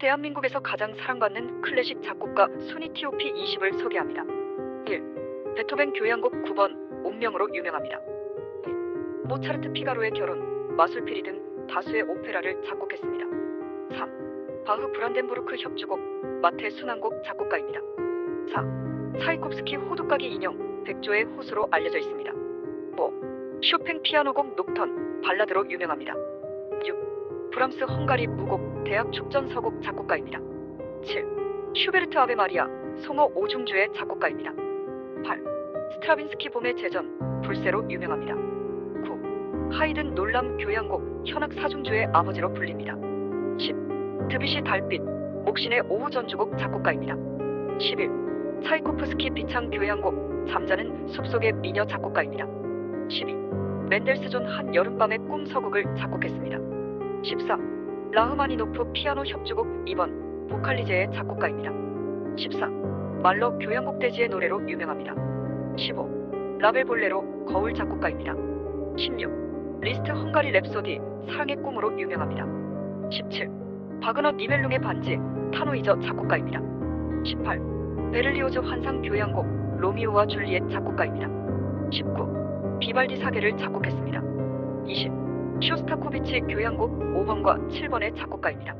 대한민국에서 가장 사랑받는 클래식 작곡가 소니 티오피 20을 소개합니다. 1. 베토벤 교향곡 9번 운명으로 유명합니다. 2. 모차르트 피가로의 결혼, 마술피리 등 다수의 오페라를 작곡했습니다. 3. 바흐 브란덴부르크 협주곡, 마테 순환곡 작곡가입니다. 4. 차이콥스키 호두까기 인형, 백조의 호수로 알려져 있습니다. 5. 쇼팽 피아노곡 녹턴, 발라드로 유명합니다. 6. 브람스 헝가리 무곡, 대학 축전 서곡 작곡가입니다. 7. 슈베르트 아베 마리아, 송어 오중주의 작곡가입니다. 8. 스트라빈스키 봄의 제전, 불세로 유명합니다. 9. 하이든 놀람 교향곡, 현악 사중주의 아버지로 불립니다. 10. 드비시 달빛, 목신의 오후 전주곡 작곡가입니다. 11. 차이코프스키 비창 교향곡, 잠자는 숲속의 미녀 작곡가입니다. 12. 멘델스존 한 여름밤의 꿈 서곡을 작곡했습니다. 14. 라흐마니노프 피아노 협주곡 2번 보칼리제의 작곡가입니다. 14. 말러 교향곡 대지의 노래로 유명합니다. 15. 라벨 볼레로 거울 작곡가입니다. 16. 리스트 헝가리 랩소디 사랑의 꿈으로 유명합니다. 17. 바그너 니멜룽의 반지 타노이저 작곡가입니다. 18. 베를리오즈 환상 교향곡 로미오와 줄리엣 작곡가입니다. 19. 비발디 사계를 작곡했습니다. 20. 쇼스타코비치 교향곡 5번과 7번의 작곡가입니다.